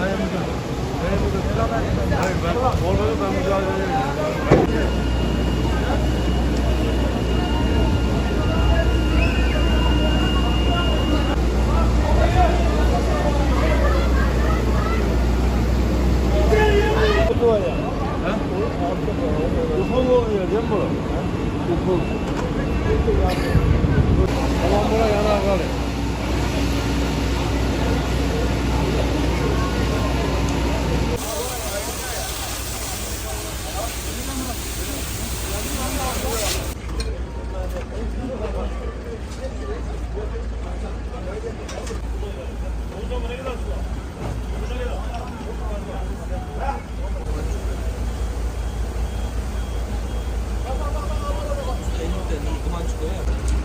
Hayır ben olmadı ben mücadele ederim. Ufuk oluyor değil mi bu? Ufuk. much there.